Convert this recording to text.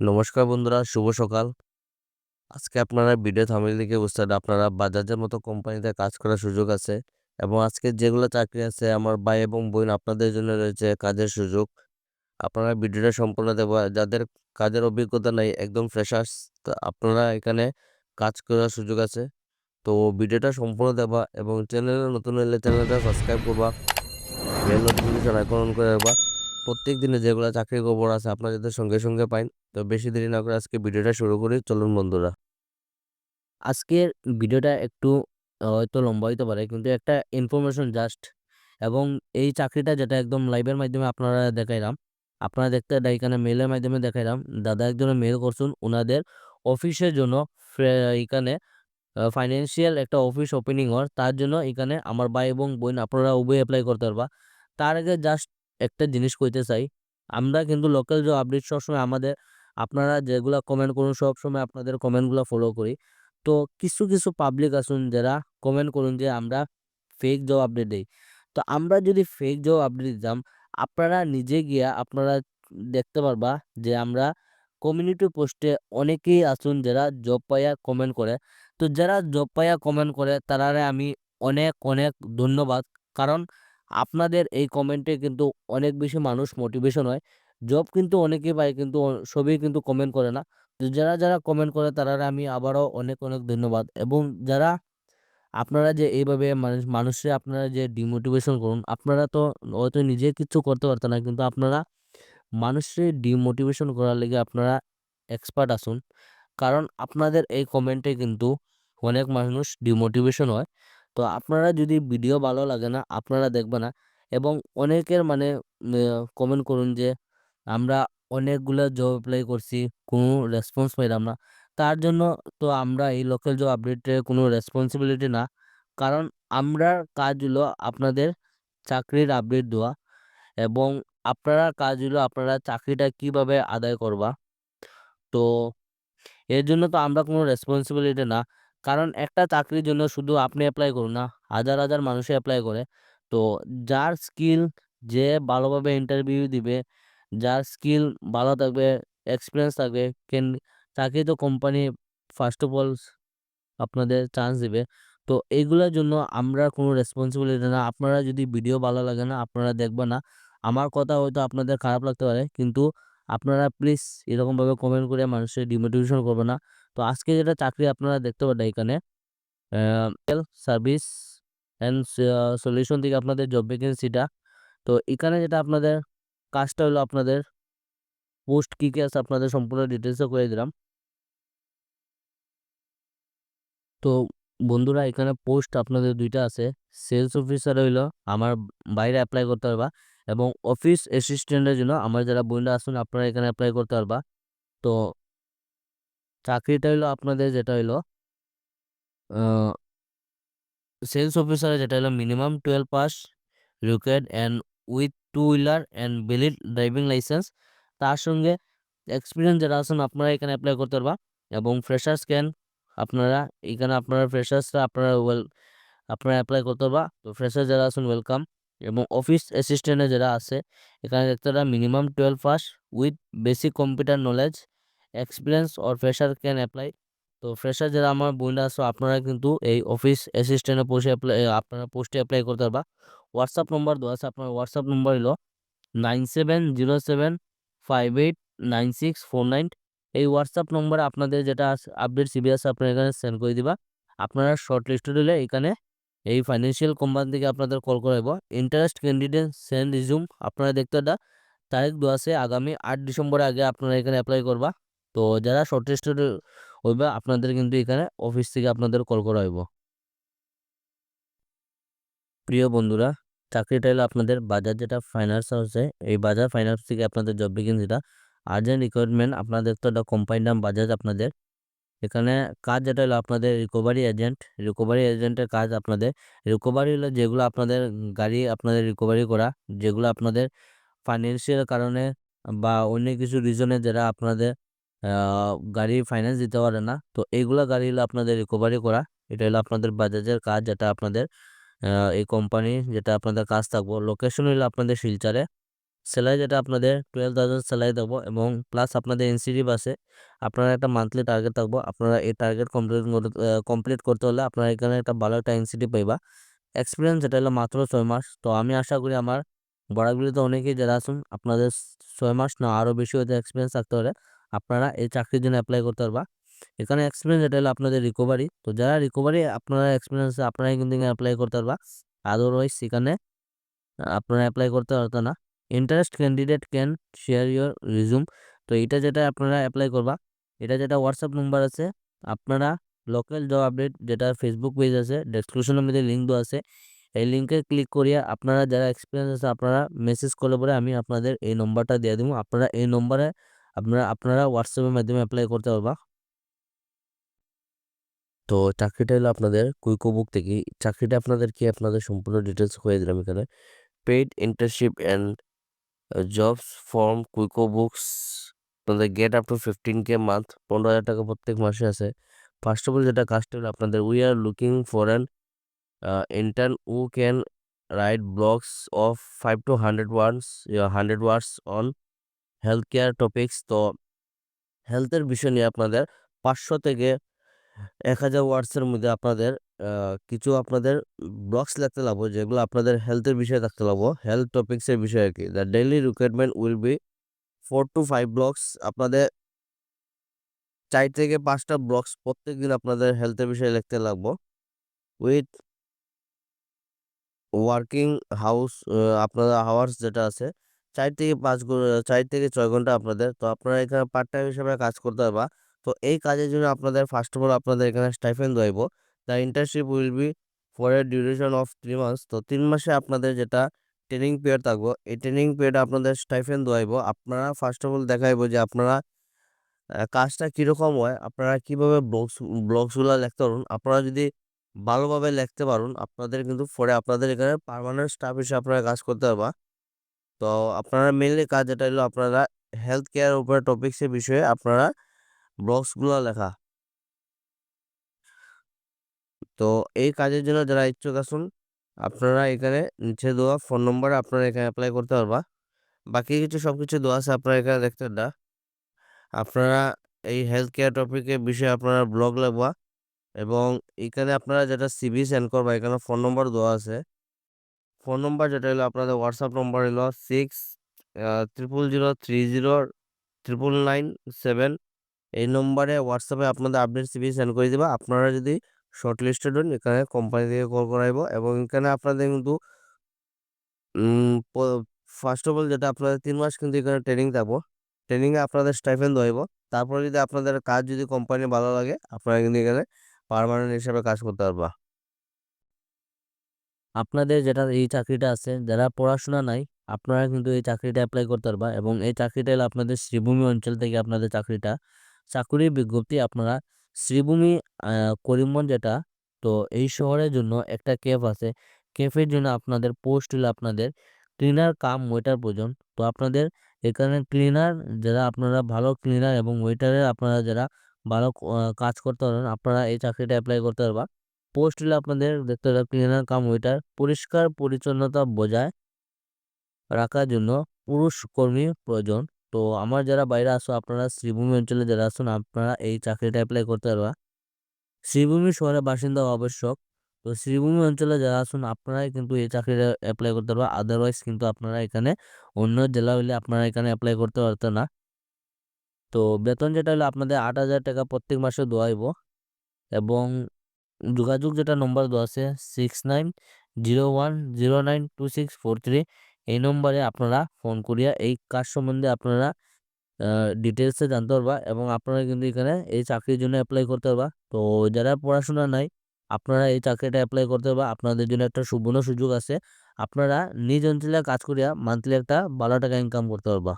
নমস্কার বন্ধুরা, শুভ সকাল। আজকে আপনারা ভিডিও থামিল বুঝতে পারেন আপনারা বাজাজের মতো কোম্পানিতে কাজ করার সুযোগ আছে এবং আজকে যেগুলো চাকরি আছে, আমার ভাই এবং বোন আপনাদের জন্য রয়েছে কাজের সুযোগ। আপনারা ভিডিওটা সম্পূর্ণ দেব যাদের কাজের অভিজ্ঞতা নেই, একদম ফ্রেশার্স আপনারা এখানে কাজ করার সুযোগ আছে। তো ভিডিওটা সম্পূর্ণ দেবা এবং চ্যানেলে নতুন হলে চ্যানেলটা সাবস্ক্রাইব করবা নোটিফিকেশন আইকন অন করে রাখবা। প্রত্যেক দিনে যেগুলো চাকরির খবর আছে আপনারা যাতে সঙ্গে সঙ্গে পাইন। তো বেশি দেরি না করে আজকে ভিডিওটা শুরু করি, চলুন বন্ধুরা। আজকের ভিডিওটা একটু হয়তো লম্বা হইতে পারে, কিন্তু একটা ইনফরমেশন জাস্ট এবং এই চাকরিটা যেটা একদম লাইভের মাধ্যমে আপনারা দেখাইলাম, আপনারা দেখতে এখানে মেলের মাধ্যমে দেখাইলাম, দাদা একজনে মেল করছেন ওনাদের অফিসের জন্য এখানে ফাইন্যান্সিয়াল একটা অফিস ওপেনিং হওয়ার, তার জন্য এখানে আমার ভাই এবং বোন আপনারা উভয় অ্যাপ্লাই করতে পারবা। তার আগে জাস্ট একটা জিনিস কইতে চাই। আমরা কিন্তু লোকাল জব আপডেট সবসময় আমাদের, আপনারা যেগুলা কমেন্ট করুন, সবসময় আপনাদের কমেন্টগুলো ফলো করি। তো কিছু কিছু পাবলিক আসুন যারা কমেন্ট করুন যে আমরা ফেক জব আপডেট দিই। তো আমরা যদি ফেক জব আপডেট দিতাম আপনারা নিজে গিয়া আপনারা দেখতে পারবা যে আমরা কমিউনিটি পোস্টে অনেকেই আসুন যারা জব পাইয়া কমেন্ট করে। তো যারা জব পাইয়া কমেন্ট করে, তারারে আমি অনেক অনেক ধন্যবাদ। কারণ আপনাদের এই কমেন্টে কিন্তু অনেক বেশি মানুষ মোটিভেশন হয়। জব কিন্তু অনেকে পায়, কিন্তু সবই কিন্তু কমেন্ট করে না। যারা যারা কমেন্ট করে তারা আমি আবারও অনেক অনেক ধন্যবাদ। এবং যারা আপনারা যে এইভাবে মানুষ, মানুষে আপনারা যে ডিমোটিভেশন করুন, আপনারা তো হয়তো নিজে কিছু করতে পারতেন না, কিন্তু আপনারা মানুষের ডিমোটিভেশন করার লেগে আপনারা এক্সপার্ট আসুন। কারণ আপনাদের এই কমেন্টে কিন্তু অনেক মানুষ ডিমোটিভেশন হয়। তো আপনারা যদি ভিডিও ভালো লাগে না, আপনারা দেখবে না। এবং অনেকের মানে কমেন্ট করুন যে, আমরা অনেকগুলো জব অ্যাপ্লাই করছি, কোনো রেসপন্স পাইলাম না। তার জন্য তো আমরা এই লোকাল জব আপডেটে কোনো রেসপন্সিবিলিটি না। কারণ আমরা কাজ হলো আপনাদের চাকরির আপডেট দেওয়া। এবং আপনারা কাজ হলো আপনারা চাকরিটা কীভাবে আদায় করবা। তো এর জন্য তো আমরা কোনো রেসপন্সিবিলিটি না। কারণ একটা চাকরির জন্য শুধু আপনি অ্যাপ্লাই করুন না, হাজার হাজার মানুষে অ্যাপ্লাই করে। তো যার স্কিল যে ভালোভাবে ইন্টারভিউ দিবে, যার স্কিল ভালো থাকবে এক্সপিরিয়েন্স থাকবে, কেন তাকে তো কোম্পানি ফার্স্ট অফ অল আপনাদের চান্স দিবে। তো এইগুলোর জন্য আমরা কোনো রেসপন্সিবিলিটি না। আপনারা যদি ভিডিও ভালো লাগে না, আপনারা দেখবেন না। আমার কথা হয়তো আপনাদের খারাপ লাগতে পারে, কিন্তু আপনারা প্লিজ এরকমভাবে কমেন্ট করে মানুষের ডিমোটিভেশন করবে না। তো আজকে যেটা চাকরি আপনারা দেখতে পারেন এখানে সার্ভিস অ্যান্ড সলিউশন থেকে আপনাদের জব ভ্যাকেন্সিটা তো এখানে যেটা আপনাদের কাজটা হলো আপনাদের পোস্ট কী কী আছে আপনাদের সম্পূর্ণ ডিটেলসও করে দিলাম। তো বন্ধুরা এখানে পোস্ট আপনাদের দুইটা আছে সেলস অফিসার হইল আমার বাইরে অ্যাপ্লাই করতে পারবা এবং অফিস অ্যাসিস্ট্যান্টের জন্য আমার যারা বন্ধুরা আসুন আপনারা এখানে অ্যাপ্লাই করতে পারবা। তো চাকরিটা হইল আপনাদের যেটা হইল সেলস অফিসারে যেটা হলো minimum twelve pass required and with two wheeler and valid driving licence তার সঙ্গে এক্সপিরিয়েন্স যারা আছেন, আপনারা এখানে অ্যাপ্লাই করতে পারবা। এবং ফ্রেশার্স ক্যান আপনারা, এখানে আপনারা ফ্রেশার্সরা আপনারা ওয়েল আপনারা অ্যাপ্লাই করতে পারবা। তো ফ্রেশার যারা আছেন ওয়েলকাম এবং অফিস অ্যাসিস্ট্যান্টে যারা আছে, এখানে দেখতে minimum twelve pass with basic computer knowledge experience or fresher can apply তো ফ্রেশার যারা আমার বোনরা আছো, আপনারা কিন্তু এই অফিস অ্যাসিস্ট্যান্টে পোস্টে অ্যাপ্লাই আপনারা পোস্টে অ্যাপ্লাই করতে পারবা। হোয়াটসঅ্যাপ নম্বর দেওয়া আছে, আপনার হোয়াটসঅ্যাপ নম্বর হলো nine seven zero seven five eight nine six four nine এই হোয়াটসঅ্যাপ নম্বরে আপনাদের যেটা আপডেট সিবি আছে, আপনারা এখানে সেন্ড করে দিবা। আপনারা শর্ট লিস্টেড দিলে এখানে এই ফাইন্যান্সিয়াল কোম্পানি থেকে আপনাদের কল করাইব ইন্টারেস্ট ক্যান্ডিডেট সেন্ড রিজুম আপনারা দেখতে তারিখ দেওয়া আছে, আগামী আট ডিসেম্বরের আগে আপনারা এখানে অ্যাপ্লাই করবা। তো যারা শর্ট লিস্টেড হইবা, আপনাদের কিন্তু এখানে অফিস থেকে আপনাদের কল করা হইব। প্রিয় বন্ধুরা চাকরিটা হলো আপনাদের, বাজার যেটা ফাইন্যান্স আছে এই বাজার ফাইন্যান্স থেকে আপনাদের জব ভ্যাকেন্সিটা আর্জেন্ট রিকোয়ারমেন্ট আপনাদের তো একটা কোম্পানির নাম বাজাজ আপনাদের। এখানে কাজ যেটা হলো আপনাদের রিকভারি এজেন্ট রিকভারি এজেন্টের কাজ আপনাদের রিকভারি হলো যেগুলো আপনাদের গাড়ি আপনাদের রিকভারি করা, যেগুলো আপনাদের ফাইন্যান্সিয়াল কারণে বা অন্য কিছু রিজনে যারা আপনাদের গাড়ি ফাইন্যান্স দিতে পারে না। তো এইগুলা গাড়ি হলো আপনাদের রিকভারি করা। এটা হলো আপনাদের বাজাজের কাজ, যেটা আপনাদের এই কোম্পানি যেটা আপনাদের কাজ থাকব। লোকেশন হলো আপনাদের শিলচরে। স্যালারি যেটা আপনাদের টুয়েলভ থাউজেন্ড স্যালারি দেবো এবং প্লাস আপনাদের ইনসেন্টিভ আছে আপনারা একটা মান্থলি টার্গেট থাকব। আপনারা এই টার্গেট কমপ্লিট কমপ্লিট করতে হলে আপনারা এখানে একটা ভালো একটা ইনসেন্টিভ পাইবা। এক্সপিরিয়েন্স যেটা হলো মাত্র ছয় মাস। তো আমি আশা করি আমার বড়াগুলিতে অনেকেই যারা আছেন, আপনাদের ছয় মাস না আরও বেশি হয়তো এক্সপিরিয়েন্স থাকতে পারে। আপনারা এই চাকরির জন্য অ্যাপ্লাই করতে পারবা। এখানে এক্সপিরিয়েন্স এটা হলো আপনাদের রিকভারি তো যারা রিকভারি আপনারা এক্সপিরিয়েন্স আপনারাই কিন্তু অ্যাপ্লাই করতে পারবা। আদারওয়াইজ সেখানে আপনারা অ্যাপ্লাই করতে পারতো না। Interest candidate can share your resume তো এটা যেটা আপনারা অ্যাপ্লাই করবা, এটা যেটা হোয়াটসঅ্যাপ নাম্বার আছে, আপনারা লোকাল জব আপডেট যেটা ফেসবুক পেজ আছে ডেসক্রিপশনের মধ্যে লিঙ্ক দেওয়া আছে, এই লিঙ্কে ক্লিক করিয়া আপনারা যারা এক্সপিরিয়েন্স আছে, আপনারা মেসেজ করলে পরে আমি আপনাদের এই নম্বরটা দিয়ে দেবো। আপনারা এই নম্বরে আপনারা আপনারা হোয়াটসঅ্যাপের মাধ্যমে অ্যাপ্লাই করতে পারবা। তো চাকরিটা হলো আপনাদের কুইকো বুক থেকে, চাকরিটা আপনাদেরকে আপনাদের সম্পূর্ণ ডিটেলস হয়ে দিলাম এখানে। Paid internship and jobs from Quicko Books আপনাদের get up to fifteen K month পনেরো হাজার টাকা প্রত্যেক মাসে আছে। ফার্স্ট অফ অল যেটা কাজটা হলো আপনাদের we are looking for an intern you can write blogs of five to hundred words hundred words on health care topics তো হেলথের বিষয় নিয়ে আপনাদের পাঁচশো থেকে এক হাজার ওয়ার্ডসের মধ্যে আপনাদের কিছু আপনাদের ব্লগস লিখতে লাগবো, যেগুলো আপনাদের হেলথের বিষয়ে থাকতে লাগবো। হেলথ টপিক্সের বিষয়ে আর কি। The daily requirement will be four to five blogs আপনাদের চার থেকে পাঁচটা ব্লগস প্রত্যেক দিন আপনাদের হেলথের বিষয়ে লিখতে লাগবো। উইথ ওয়ার্কিং হাউস আপনাদের আওয়ার্স যেটা আছে চার থেকে পাঁচ চার থেকে ছয় ঘণ্টা আপনাদের। তো আপনারা এখানে পার্ট টাইম হিসেবে কাজ করতে পারবা। তো এই কাজের জন্য আপনাদের ফার্স্ট অফ অল আপনাদের এখানে stipend Dev the internship will be for a duration of three months তো তিন মাসে আপনাদের যেটা ট্রেনিং পিরিয়ড থাকব, এই ট্রেনিং পিরিয়ডে আপনাদের স্টাইফেন দেওয়াইব। আপনারা ফার্স্ট অফ অল দেখাইব যে আপনারা কাজটা কীরকম হয়, আপনারা কীভাবে ব্লগস ব্লগসগুলো লিখতে পারুন। আপনারা যদি ভালোভাবে লিখতে পারুন, আপনাদের কিন্তু পরে আপনাদের এখানে পারমানেন্ট স্টাফ হিসেবে আপনারা কাজ করতে পারবা। তো আপনারা মেনলি কাজ যেটা হলো আপনারা হেলথ কেয়ার উপরে টপিক্সের বিষয়ে আপনারা ব্লগসগুলো লেখা। তো এই কাজের জন্য যারা ইচ্ছুক আছেন, আপনারা এখানে নিচে দেওয়া ফোন নম্বরে আপনারা এখানে অ্যাপ্লাই করতে পারবা। বাকি কিছু সব কিছু দেওয়া আছে, আপনারা এখানে দেখতে না আপনারা এই হেলথ কেয়ার টপিকের বিষয়ে আপনারা ব্লগ লাগবা এবং এখানে আপনারা যেটা সিবি সেন্ড করবা, এখানে ফোন নম্বর দেওয়া আছে। ফোন নম্বর যেটা হলো আপনাদের হোয়াটসঅ্যাপ নম্বর হলো six triple zero three zero triple nine seven এই নম্বরে হোয়াটসঅ্যাপে আপনাদের আপডেট সিভি সেন্ড করে দেবা। আপনারা যদি শর্ট লিস্টেড হন, এখানে কোম্পানি থেকে কল করাইব এবং এখানে আপনাদের কিন্তু ফার্স্ট অফ অল যেটা আপনাদের তিন মাস কিন্তু এখানে ট্রেনিং থাকব। ট্রেনিংয়ে আপনাদের স্টাইফেন দেবো তারপরে যদি আপনাদের কাজ যদি কোম্পানি ভালো লাগে, আপনারা কিন্তু এখানে পারমানেন্ট হিসাবে কাজ করতে পারবা। আপনাদের যেটা এই চাকরিটা আছে, যারা পড়াশোনা নাই, আপনারা কিন্তু এই চাকরিটা অ্যাপ্লাই করতে পারবা এবং এই চাকরিটা হলো আপনাদের শ্রীভূমি অঞ্চল থেকে আপনাদের চাকরিটা। চাকরির বিজ্ঞপ্তি আপনারা শ্রীভূমি করিমগঞ্জ যেটা, তো এই শহরের জন্য একটা ক্যাফ আছে। ক্যাফের জন্য আপনাদের পোস্ট হলো আপনাদের ক্লিনার কাম ওয়েটার প্রয়োজন। তো আপনাদের এখানে ক্লিনার যারা আপনারা ভালো ক্লিনার এবং ওয়েটারের আপনারা যারা ভালো কাজ করতে পারেন আপনারা এই চাকরিটা অ্যাপ্লাই করতে পারবা। পোস্ট হলে আপনাদের দেখতে পাবেন ক্লিনার কাম ওয়েটার পরিষ্কার পরিচ্ছন্নতা বজায় রাখার জন্য পুরুষ কর্মী প্রয়োজন। তো আমার যারা বাইরে আসো আপনারা শ্রীভূমি অঞ্চলে যারা আসুন আপনারা এই চাকরিটা অ্যাপ্লাই করতে পারবা। শ্রীভূমি শহরের বাসিন্দা আবশ্যক। তো শ্রীভূমি অঞ্চলে যারা আসুন আপনারাই কিন্তু এই চাকরিটা অ্যাপ্লাই করতে পারবা। আদারওয়াইজ কিন্তু আপনারা এখানে অন্য জেলা হলে আপনারা এখানে অ্যাপ্লাই করতে পারতেন না। তো বেতন যেটা হলো আপনাদের আট হাজার টাকা প্রত্যেক মাসে দেওয়াইব এবং যোগাযোগ যেটা নম্বর দেওয়া আছে six nine zero one zero nine two six four three এই নম্বরে আপনারা ফোন করিয়া এই কাজ সম্বন্ধে আপনারা ডিটেলসে জানতে পারবা এবং আপনারা কিন্তু এখানে এই চাকরির জন্য অ্যাপ্লাই করতে পারবা। তো যারা পড়াশোনা নাই, আপনারা এই চাকরিটা অ্যাপ্লাই করতে পারবা। আপনাদের জন্য একটা সুবর্ণ সুযোগ আছে। আপনারা নিজ অঞ্চলে কাজ করিয়া মান্থলি একটা ভালো টাকা ইনকাম করতে পারবা।